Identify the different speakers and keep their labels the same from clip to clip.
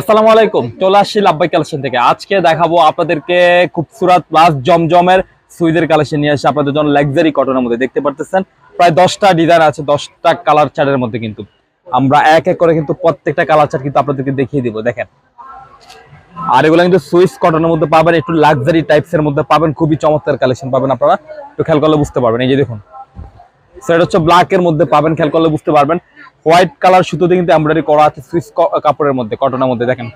Speaker 1: আসসালামু আলাইকুম, চলে আসছি লাভবাই কালেকশন থেকে। আজকে দেখাবো আপনাদেরকে খুবসুরাত প্লাস জমজমের সুইদের কালেকশন নিয়ে এসে আপনাদের জন্য লাক্সারি কটনের মধ্যে। দেখতে পারতেছেন, প্রায় দশটা ডিজাইন আছে, দশটা কালার চার্টের মধ্যে কিন্তু। আমরা এক এক করে কিন্তু প্রত্যেকটা কালার চার্ট কিন্তু আপনাদেরকে দেখিয়ে দিব, দেখেন। আর এগুলো কিন্তু সুইস কটনের মধ্যে পাবেন, একটু লাক্সারি টাইপস এর মধ্যে পাবেন, খুবই চমৎকার কালেকশন পাবেন আপনারা। একটু খেয়াল করলে বুঝতে পারবেন, এই যে দেখুন। সেটা হচ্ছে ব্ল্যাক এর মধ্যে পাবেন, খেয়াল করলে বুঝতে পারবেন। হোয়াইট কালার সুতোতে কিন্তু এমব্রয়ডারি করা আছে সুইস কাপড়ের মধ্যে কটনের মধ্যে। দেখেন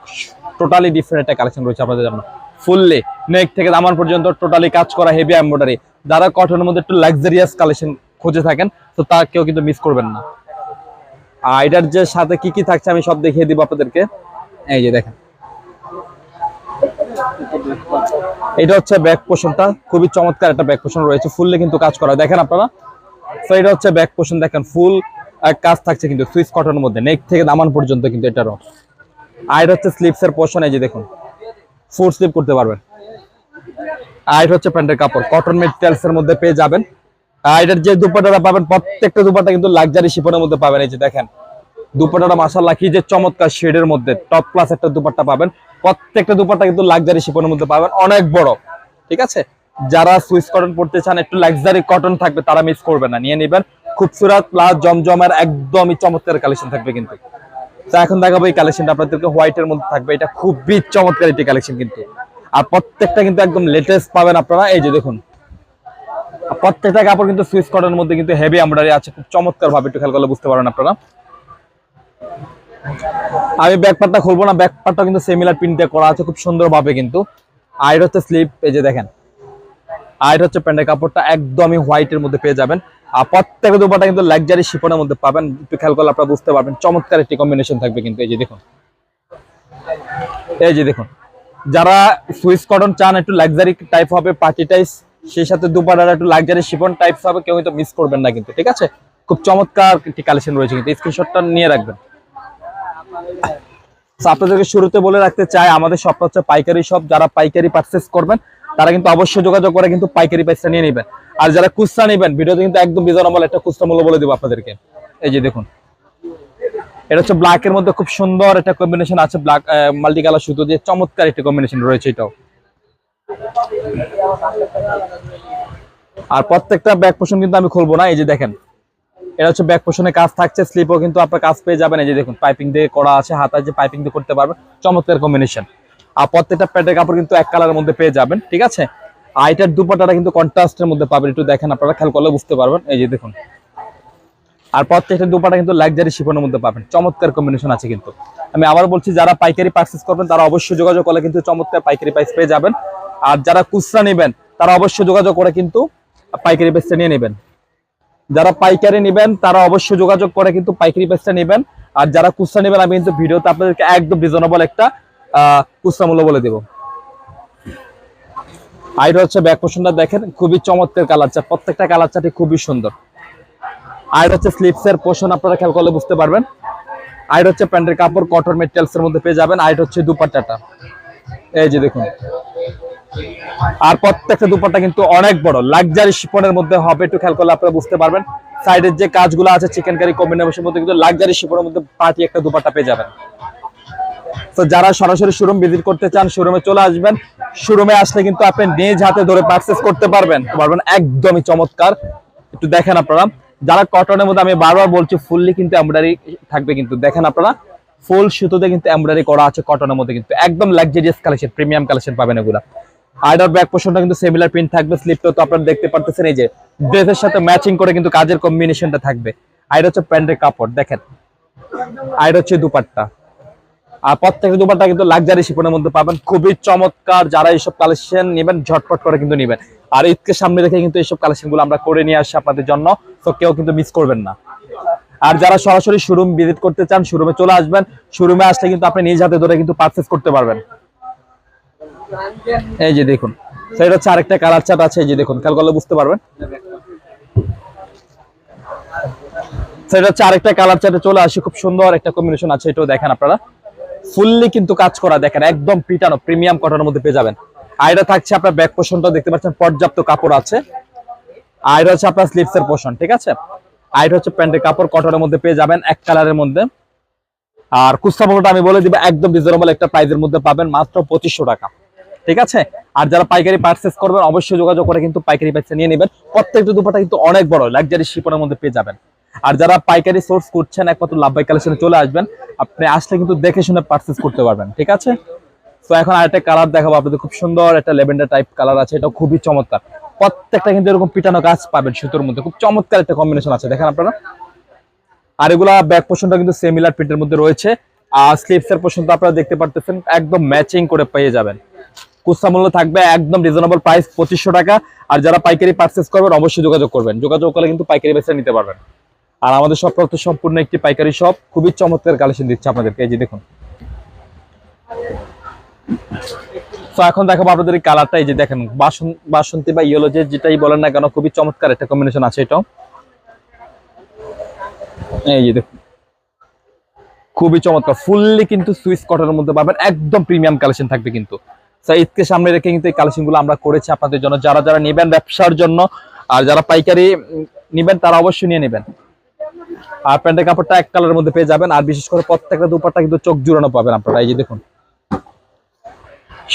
Speaker 1: টোটালি ডিফারেন্ট একটা কালেকশন রয়েছে আপনাদের জন্য। ফুললি নেক থেকে দামান পর্যন্ত টোটালি কাজ করা হেভি এমব্রয়ডারি যারা কটনের মধ্যে একটু লাক্সারিয়াস কালেকশন খুঁজে থাকেন, তো তা কেউ কিন্তু মিস করবেন না। আর এটার যে সাথে কি কি থাকছে আমি সব দেখিয়ে দিব আপনাদেরকে। এই যে দেখেন। এটা হচ্ছে ব্যাক পোষণটা খুবই চমৎকার একটা ব্যাক পোষণ রয়েছে ফুললে কিন্তু কাজ করা। দেখেন আপনারা? তো এটা হচ্ছে ব্যাক পোষণ দেখেন ফুল কাজ থাকছে কিন্তু সুইস কটনের মধ্যে নেক থেকে দামান পর্যন্ত কিন্তু এটারও। আর এটা হচ্ছে স্লিপস এর পোষণ এই যে দেখুন ফুল স্লিপ করতে পারবেন। আর এটা হচ্ছে প্যান্টের কাপড় কটন মেটেরিয়ালস এর মধ্যে পেয়ে যাবেন। আর এটার যে দুপাটাটা পাবেন, প্রত্যেকটা দুপাটা কিন্তু লাক্সারি শিপনের মধ্যে পাবেন, এই যে দেখেন। দুপাটাটা মাসাল্লাহ কি যে চমৎকার শেডের মধ্যে টপ ক্লাস একটা দুপাট্টা পাবেন। প্রত্যেকটা দুপাট্টা কিন্তু লাক্সারি শিপনের মধ্যে পাবেন, অনেক বড়। ঠিক আছে? যারা সুইস কটন পড়তে চান, একটু লাক্সারি কটন থাকবে, তারা মিস করবে না। নিয়ে নেবেন। খুবসুরাত প্লাস জমজমের একদমই চমৎকার কালেকশন থাকবে কিন্তু। তো এখন দেখাবো এই কালেকশনটা আপনাদেরকে হোয়াইটের মধ্যে থাকবে। এটা খুবই চমৎকার একটি কালেকশন কিন্তু। আর প্রত্যেকটা কিন্তু একদম লেটেস্ট পাবেন আপনারা। এই যে দেখুন। প্রত্যেকটা কাপড় কিন্তু সুইস কটনের মধ্যে কিন্তু হেভি এমব্রয়ডারি আছে। খুব চমৎকার ভাবে একটু খেয়াল করলে বুঝতে পারেন আপনারা। আমি ব্যাক পার্টটা খুলবো না। ব্যাক পার্টটা কিন্তু সিমিলার প্রিন্টে করা আছে। খুব সুন্দর ভাবে কিন্তু। আর হচ্ছে স্লিপ এই যে দেখেন। আর হচ্ছে প্যান্টের কাপড়টা। একদমই হোয়াইটের মধ্যে পেয়ে যাবেন। আর প্রত্যেকটা দুপাটা কিন্তু লাক্সারি শিপনের মধ্যে পাবেন। একটু খেয়াল করলে আপনারা বুঝতে পারবেন, চমৎকার একটি কম্বিনেশন থাকবে কিন্তু এই যে দেখুন। এই যে দেখুন, যারা সুইস কটন চান, একটু লাক্সারি টাইপ হবে পার্টি টাইস সেই সাথে দুপাটার একটু লাক্সারি শিপন টাইপস হবে, কেউ কিন্তু মিস করবেন না কিন্তু, ঠিক আছে? খুব চমৎকার একটি কালেকশন রয়েছে কিন্তু স্ক্রিনশটটা নিয়ে রাখবেন। আপনাদেরকে শুরুতে বলে রাখতে চাই, আমাদের শপটা হচ্ছে পাইকারি শপ যারা পাইকারি পারচেস করবেন তারা কিন্তু অবশ্যই যোগাযোগ করে কিন্তু পাইকারি প্রাইসটা নিয়ে নেবেন। আর যারা খুচরা নেবেন, ভিডিওতে কিন্তু একদম রিজনেবল একটা খুচরা মূল্য বলে দেবো আপনাদেরকে। এই যে দেখুন। এটা হচ্ছে ব্ল্যাক এর মধ্যে খুব সুন্দর একটা কম্বিনেশন আছে ব্ল্যাক মাল্টি কালার সুতো দিয়ে চমৎকার একটা কম্বিনেশন রয়েছে এটাও। আর প্রত্যেকটা ব্যাক পোষণ কিন্তু আমি খুলবো না, এই যে দেখেন। এটা হচ্ছে ব্যাক পোষণে কাজ থাকছে স্লিপও কিন্তু আপনার কাজ পেয়ে যাবেন, এই যে দেখুন পাইপিং দিয়ে করা আছে, হাতায় যে পাইপিং দিয়ে করতে পারবেন, চমৎকার কম্বিনেশন আর প্রত্যেকটা প্যান্টের কাপড় কিন্তু এক কালারের মধ্যে পেয়ে যাবেন, ঠিক আছে? আর এটার দুপাটাটা কিন্তু কন্ট্রাস্টের মধ্যে পাবেন, একটু দেখেন আপনারা, খেয়াল করলে বুঝতে পারবেন। এই যে দেখুন। আর প্রত্যেকটা দুপাটা কিন্তু লাক্সারি শিফনের মধ্যে পাবেন, চমৎকার কম্বিনেশন আছে কিন্তু। আমি আবার বলছি, যারা পাইকারি পার্চেস করবেন, তারা অবশ্যই যোগাযোগ করলে কিন্তু চমৎকার পাইকারি প্রাইস পেয়ে যাবেন। আর যারা খুচরা নেবেন, তারা অবশ্যই যোগাযোগ করে কিন্তু পাইকারি প্রাইসটা নিয়ে নেবেন। যারা পাইকারি নেবেন, তারা অবশ্যই যোগাযোগ করে কিন্তু পাইকারি প্রাইসটা নেবেন। আর যারা খুচরা নেবেন, আমি কিন্তু ভিডিওতে আপনাদেরকে একদম রিজনেবল একটা খুচরা মূল্য বলে দেবো। আর হচ্ছে ব্যাক পোর্শনটা দেখেন, খুবই চমৎকার কালার চার্ট প্রত্যেকটা কালার চার্টই খুবই সুন্দর। আর হচ্ছে স্লিপস এর পোর্শন আপনারা খেয়াল করলে বুঝতে পারবেন। আর হচ্ছে প্যান্টের কাপড় কটন মেটেরিয়ালস এর মধ্যে পেয়ে যাবেন। আর হচ্ছে দুপাট্টাটা। এই যে দেখুন। আর প্রত্যেকটা দুপাট্টা কিন্তু অনেক বড়। লাক্সারি শিপনের মধ্যে হবে, একটু খেয়াল করলে আপনারা বুঝতে পারবেন। সাইডের যে কাজগুলো আছে চিকেন কারি কম্বিনেশনের মধ্যে কিন্তু লাক্সারি শিপনের মধ্যে পার্টি একটা দুপাট্টা পেয়ে যাবেন। তো যারা সরাসরি শোরুম ভিজিট করতে চান শোরুমে চলে আসবেন। শোরুমে আসলে কিন্তু আপনি নিজ হাতে ধরে পারচেস করতে পারবেন। পারবেন, একদমই চমৎকার। একটু দেখেন আপনারা। যারা কটনের মধ্যে আমি বারবার বলছি ফুললি কিন্তু এমব্রয়ডারি থাকবে কিন্তু। দেখেন আপনারা ফুল সুতোতে কিন্তু এমব্রয়ডারি করা আছে কটনের মধ্যে কিন্তু। একদম লাক্সারিয়াস কালেকশন প্রিমিয়াম কালেকশন পাবেন এগুলা। আইডার ব্যাক পোর্শনটা কিন্তু সিমিলার প্রিন্ট থাকবে স্লিপটা তো আপনারা দেখতে পারতেছেন। এই যে ড্রেসের সাথে ম্যাচিং করে কিন্তু কাজের কম্বিনেশনটা থাকবে। আইড হচ্ছে প্যান্টের কাপড়, দেখেন। আইড হচ্ছে দুপাট্টা। আর প্রত্যেকটা দুপাট্টা কিন্তু লাক্সারি শিপনের মধ্যে পাবেন। খুবই চমৎকার যারা এইসব কালেকশন নেবেন, ঝটপট করে কিন্তু নেবেন। আর ঈদকে সামনে রেখে কিন্তু এইসব কালেকশনগুলো আমরা করে নিয়ে আসি আপনাদের জন্য। তো কেউ কিন্তু মিস করবেন না। আর যারা সরাসরি শোরুম ভিজিট করতে চান শোরুমে চলে আসবেন। শোরুমে আসলে কিন্তু আপনি নিজ হাতে ধরে কিন্তু পারচেস করতে পারবেন। এই যে দেখুন, সেটা হচ্ছে আরেকটা কালার চার্ট আছে, এই যে দেখুন, খেয়াল করলে বুঝতে পারবেন। সেটা হচ্ছে আরেকটা কালার চার্টে চলে আসে, খুব সুন্দর একটা কম্বিনেশন আছে, এটাও দেখেন আপনারা। ফুললি কিন্তু কাজ করা দেখেন, একদম পিটানো প্রিমিয়াম কটনের মধ্যে পেয়ে যাবেন। এটা থাকছে আপনার ব্যাক পোর্শনটা দেখতে পাচ্ছেন, পর্যাপ্ত কাপড় আছে। আর এটা হচ্ছে আপনার স্লিপস এর পোর্শন ঠিক আছে? আর হচ্ছে প্যান্টের কাপড় কটনের মধ্যে পেয়ে যাবেন, এক কালারের মধ্যে। আর কুস্তা পণ্যটা আমি বলে দিব, একদম রিজনেবল একটা প্রাইজের মধ্যে পাবেন, মাত্র পঁচিশশো টাকা। ঠিক আছে? আর যারা পাইকারি পার্চেস করবেন, অবশ্যই যোগাযোগ করে কিন্তু পাইকারি পাইসে নিয়ে নেবেন। প্রত্যেকটা দুপাটা কিন্তু অনেক বড় লাক্সারি শিপনের মধ্যে পেয়ে যাবেন। আর যারা পাইকারি সোর্স করছেন, একমাত্র লাভবাই কালেকশনে চলে আসবেন, আপনি আসলে কিন্তু দেখে শুনে পার্চেস করতে পারবেন, ঠিক আছে? তো এখন আরেকটা কালার দেখাবো আপনাদের, খুব সুন্দর একটা লেভেন্ডার টাইপ কালার আছে এটা খুবই চমৎকার। প্রত্যেকটা কিন্তু এরকম পিটানো গাছ পাবেন সুতোর মধ্যে, খুব চমৎকার একটা কম্বিনেশন আছে, দেখেন আপনারা। আর এগুলা ব্যাক পোর্শনটা কিন্তু সেমিলার প্রিন্টের মধ্যে রয়েছে। আর স্লিপস এর পোর্শনটা আপনারা দেখতে পারতেছেন, একদম ম্যাচিং করে পেয়ে যাবেন। কুস্তা মূল্য থাকবে একদম রিজনেবল প্রাইস পঁচিশশো টাকা। আর যারা পাইকারি পার্চেস করবেন, অবশ্যই যোগাযোগ করবেন। যোগাযোগ করলে কিন্তু পাইকারি বেচে নিতে পারবেন। আর আমাদের সব তো সম্পূর্ণ একটি পাইকারি শপ খুবই চমৎকার কালেকশন দিচ্ছে আপনাদেরকে। এই যে দেখুন। তো এখন দেখাবো আপনাদের এই কালারটা এই যে দেখেন, বাসন বাসন্তী বা ইয়েলো যে যেটাই বলেন না কেন, খুবই চমৎকার একটা কম্বিনেশন আছে এটাও। এই যে দেখুন। খুবই চমৎকার। ফুললি কিন্তু সুইস কটনের মধ্যে পাবেন। একদম প্রিমিয়াম কালেকশন থাকবে কিন্তু। ঈদকে সামনে রেখে কিন্তু এই কালেকশনগুলো আমরা করেছি আপনাদের জন্য। যারা যারা নেবেন ব্যবসার জন্য, আর যারা পাইকারি নেবেন, তারা অবশ্যই নিয়ে নেবেন। আর প্যান্টের কাপড়টা এক কালারের মধ্যে পেয়ে যাবেন। আর বিশেষ করে প্রত্যেকটা দুপাট্টা কিন্তু চোখ জুড়ানো পাবেন আপনারা। এই যে দেখুন।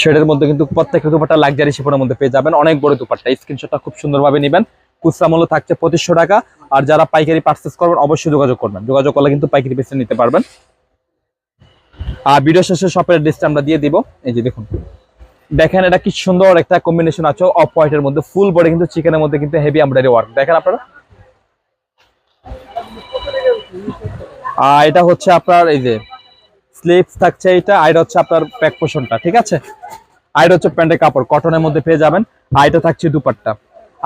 Speaker 1: শেডের মধ্যে কিন্তু প্রত্যেকটা দুপাট্টা লাক্সারি শিপনের মধ্যে পেয়ে যাবেন। অনেক বড় দুপাট্টা। স্ক্রিনশটটা খুব সুন্দরভাবে নেবেন। খুচরা মূল্য থাকছে পঁচিশশো টাকা। আর যারা পাইকারি পার্চেস করবেন, অবশ্যই যোগাযোগ করবেন। যোগাযোগ করলে কিন্তু পাইকারি পেসে নিতে পারবেন। আর ভিডিও শেষে শপের অ্যাড্রেসটা আমরা দিয়ে দিব। এই যে দেখুন। দেখেন এটা কি সুন্দর একটা কম্বিনেশন আছে। অফ হোয়াইটের মধ্যে। ফুল বডি কিন্তু চিকেনের মধ্যে কিন্তু হেভি এমব্রয়ডারি ওয়ার্ক দেখেন আপনারা? আর এটা হচ্ছে আপনার এই যে স্লিপস থাকছে এটা আর হচ্ছে আপনার প্যাক পোষণটা ঠিক আছে? আর হচ্ছে প্যান্টের কাপড় কটনের মধ্যে পেয়ে যাবেন। আর এটা থাকছে দুপাট্টা।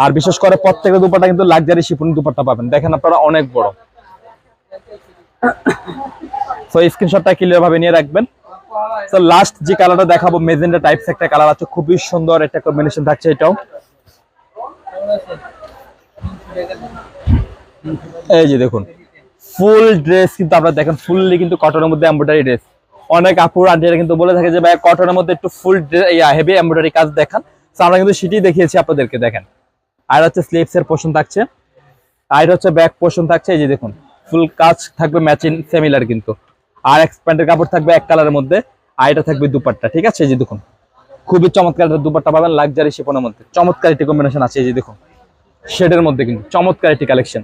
Speaker 1: আর বিশেষ করে প্রত্যেকটা দুপাট্টা কিন্তু লাক্সারি শিপন দুপাট্টা পাবেন। দেখেন আপনারা অনেক বড়। তো স্ক্রিনশটটা ক্লিয়ার ভাবে নিয়ে রাখবেন। তো লাস্ট যে কালারটা দেখাবো মেজেন্ডা টাইপস একটা কালার আছে, খুবই সুন্দর একটা কম্বিনেশন থাকছে এটাও। এই যে দেখুন। ফুল ড্রেস কিন্তু আপনারা দেখেন, ফুললি কিন্তু কটনের মধ্যে এমব্রয়ডারি ড্রেস। অনেক আপুর আন্টিরা কিন্তু বলে থাকে যে ভাই কটনের মধ্যে একটু ফুল হেভি এমব্রয়ডারি কাজ দেখান। আমরা কিন্তু সেটাই দেখিয়েছি আপনাদেরকে, দেখেন। আর হচ্ছে স্লিপস এর পোর্শন থাকছে। আর হচ্ছে ব্যাক পোর্শন থাকছে, এই যে দেখুন ফুল কাজ থাকবে ম্যাচিং সিমিলার কিন্তু। আর এক্সপ্যান্ডের কাপড় থাকবে এক কালারের মধ্যে, আর এটা থাকবে দুপাট্টা, ঠিক আছে? এই যে দেখুন, খুবই চমৎকার একটা দুপাট্টা পাবেন লাক্সারি শিপনের মধ্যে। চমৎকার একটি কম্বিনেশন আছে, এই যে দেখুন শেডের মধ্যে কিন্তু, চমৎকার একটি কালেকশন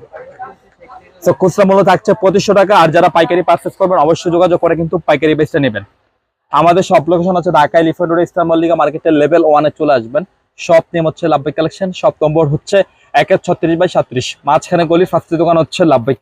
Speaker 1: তো খুচরা মূল্য থাকছে পঁচিশশো টাকা, আর যারা পাইকারি পারচেস করবেন, অবশ্যই যোগাযোগ করে কিন্তু পাইকারি বেচটা নেবেন। আমাদের সব লোকেশন হচ্ছে ঢাকা এলিফেন্ট রোড ইসলাম মল্লিকা মার্কেটের লেভেল ওয়ানে চলে আসবেন। সব নেম হচ্ছে লাভবাই কালেকশন সব নম্বর হচ্ছে এক এক ছত্রিশ বাই সাত্রিশ। মাঝখানে গলি ফার্স্ট দোকান হচ্ছে লাভবাই